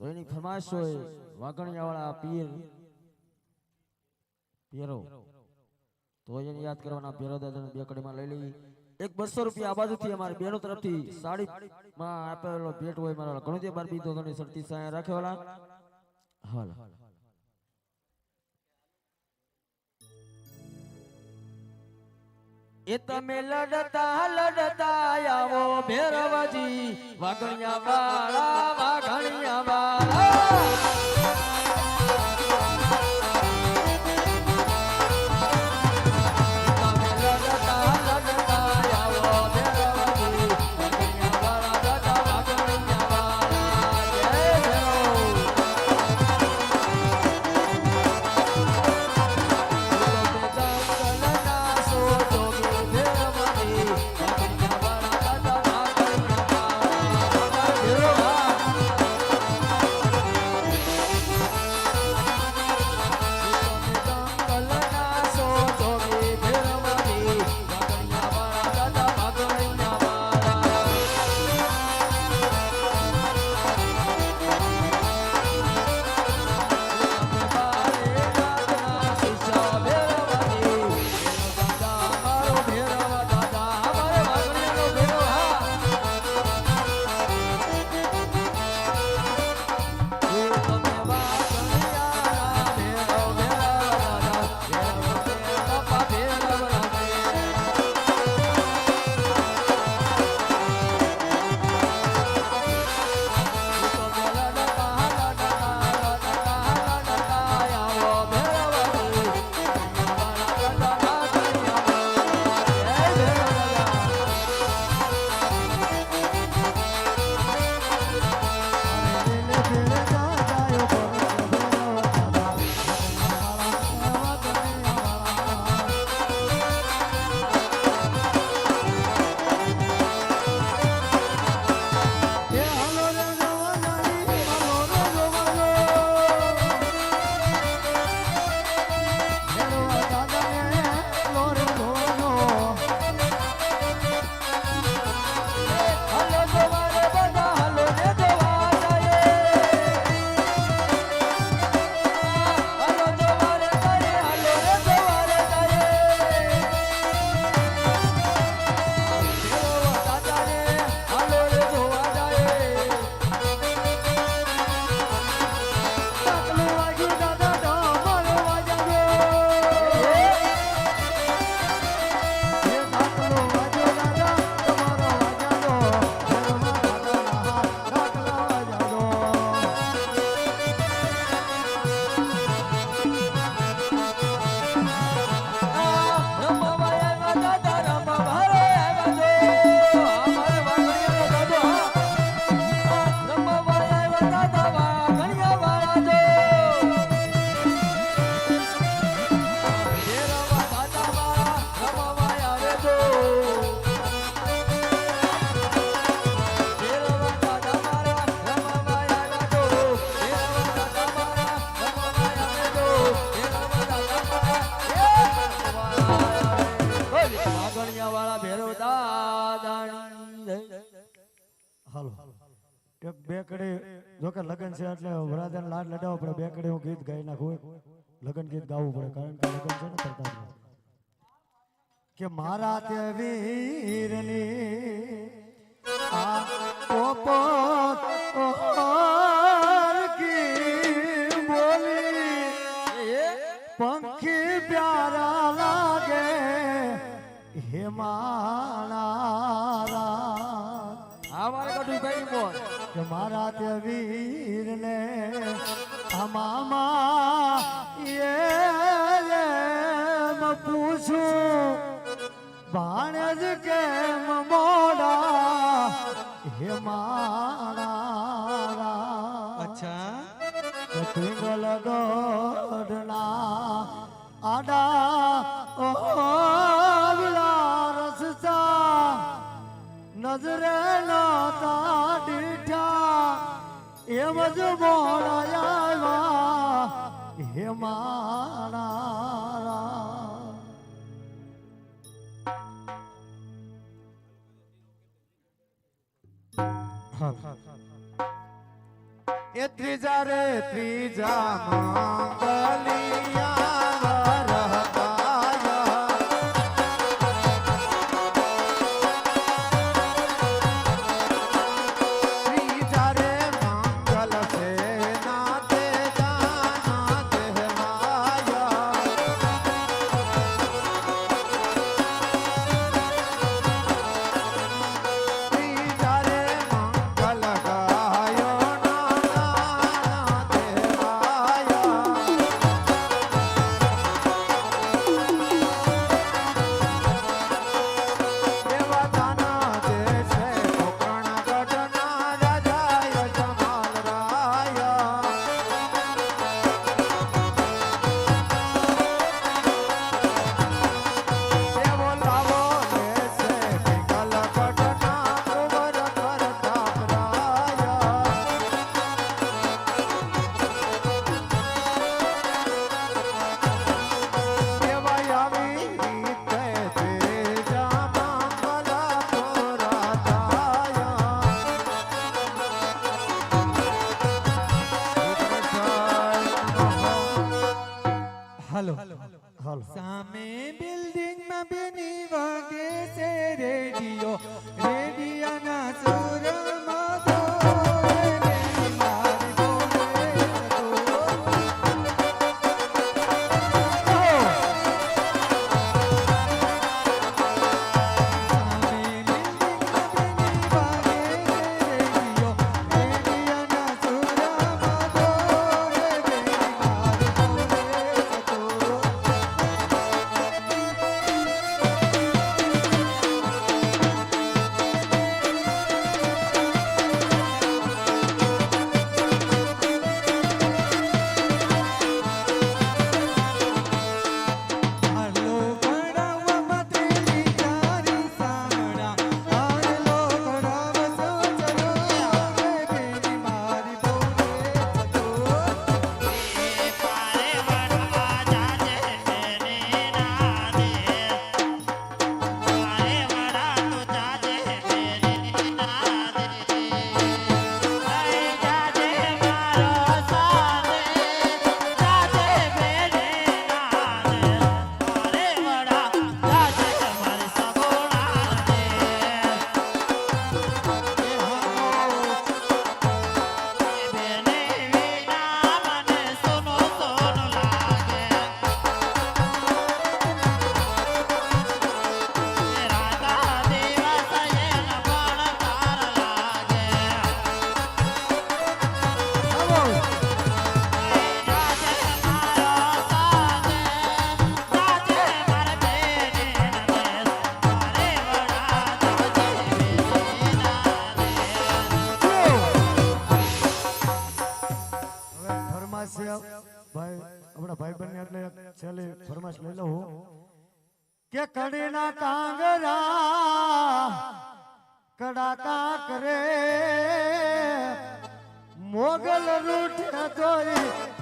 તો એની ફરમાશ હોય વાઘણિયાવાળા પીર પીરો, તો એને યાદ કરવાના પીરો દાદાને બે કડીમાં લઈ લઈ. એક બસો રૂપિયા આ બાજુથી અમારી બેનો તરફથી સાડી માં આપેલો ભેટ હોય, મારા ઘણું બાર પીધો તો ઘણી સરતી સાયા હાલ હાલ. એ તમે લડતા લડતા આવો ભેરવજી વાઘણિયા વાળા વાઘણિયા વાળા બે કડી જોકે લગ્ન છે એટલે વરાજાને લાડ લડાવો પડે. બે કડી હું ગીત ગાઈ નાખું લગન ગીત ગાવું પડે, કારણ કે લગ્ન છે કે મારા તે વીરની આ પોપટ કી પંખી પ્યારા લાગે હિમાલા આ મારે કઢું કઈ બોલ. કે મારા તે વીરને અમામા એ પૂછું ભાણજ કેમ મોડા હે મારા? અચ્છા. પિંગલ દોડના આડા ઓહલા નજરે નતા દીઠા. એમ જ બોલાયા હે મારા. એ ત્રીજા રે ત્રીજા માં. હાલો. હાલો. સામે બિલ્ડિંગમાં બેની વાગે છે રેડિયો. રેડિયાના સુરા ચાલે ફરમાશ લઈ લો કે કડીના કાંગરા કડાકા કરે મોગલ રૂઠે જોઈ